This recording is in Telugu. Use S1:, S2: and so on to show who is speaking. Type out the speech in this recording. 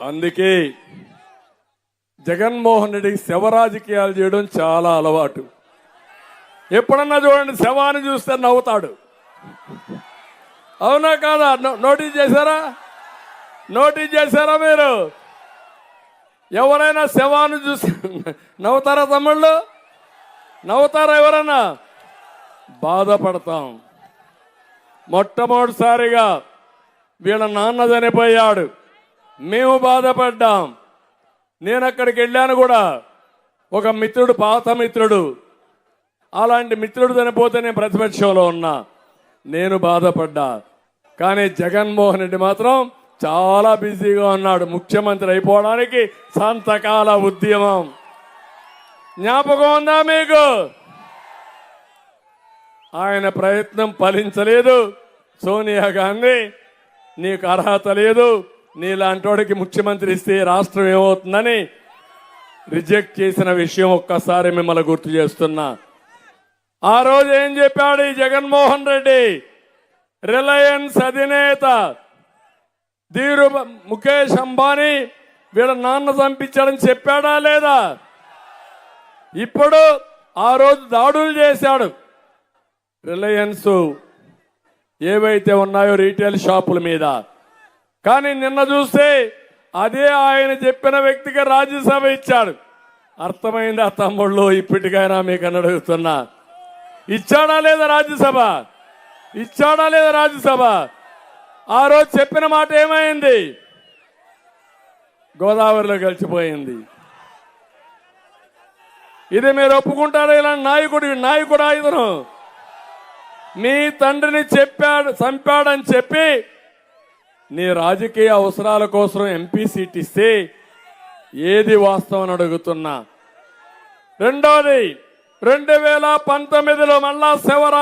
S1: అందుకే జగన్మోహన్ రెడ్డికి శవ రాజకీయాలు చేయడం చాలా అలవాటు. ఎప్పుడన్నా చూడండి శవాన్ని చూస్తే నవ్వుతాడు. అవునా కాదా? నోటీస్ చేశారా? నోటీస్ చేశారా మీరు? ఎవరైనా శవాన్ని చూసి నవ్వుతారా తమ్ముళ్ళు? నవ్వుతారా ఎవరన్నా బాధపడతాం. మొట్టమొదటిసారిగా వీళ్ళ నాన్న చనిపోయాడు. మేము బాధపడ్డాం. నేను అక్కడికి వెళ్ళాను కూడా. ఒక మిత్రుడు పాత మిత్రుడు. అలాంటి మిత్రుడు చనిపోతే నేను ప్రతిపక్షంలో ఉన్నా. నేను బాధపడ్డా. కానీ జగన్మోహన్ రెడ్డి మాత్రం చాలా బిజీగా ఉన్నాడు. ముఖ్యమంత్రి అయిపోవడానికి సంతకాల ఉద్యమం. జ్ఞాపకం ఉందా మీకు? ఆయన ప్రయత్నం ఫలించలేదు. సోనియా గాంధీ నీకు అర్హత లేదు. నీలాంటోడికి ముఖ్యమంత్రి ఇస్తే రాష్ట్రం ఏమవుతుందని రిజెక్ట్ చేసిన విషయం ఒక్కసారి మిమ్మల్ని గుర్తు చేస్తున్నా. ఆ రోజు ఏం చెప్పాడు ఈ జగన్మోహన్ రెడ్డి? రిలయన్స్ అధినేత ధీరు ముఖేష్ అంబానీ వీళ్ళ నాన్న చంపించాడని చెప్పాడా లేదా? ఇప్పుడు ఆ రోజు దాడులు చేశాడు. రిలయన్స్ ఏవైతే ఉన్నాయో రీటైల్ షాపుల మీద కానీ నిన్న చూస్తే అదే ఆయన చెప్పిన వ్యక్తికి రాజ్యసభ ఇచ్చాడు. అర్థమైందా తమ్ముళ్ళు? ఇప్పటికైనా మీకు అని అడుగుతున్నా. ఇచ్చాడా లేదా రాజ్యసభ? ఇచ్చాడా లేదా రాజ్యసభ? ఆ రోజు చెప్పిన మాట ఏమైంది? గోదావరిలో కలిసిపోయింది ఇది మీరు ఒప్పుకుంటారా? ఇలాంటి నాయకుడు నాయకుడు ఇతను మీ తండ్రిని చెప్పాడు చంపాడని చెప్పి నీ రాజకీయ అవసరాల కోసం ఎంపీ సీట్ ఇస్తే ఏది వాస్తవం అని అడుగుతున్నా. రెండోది రెండు వేల పంతొమ్మిదిలో మళ్ళా శివరాజ్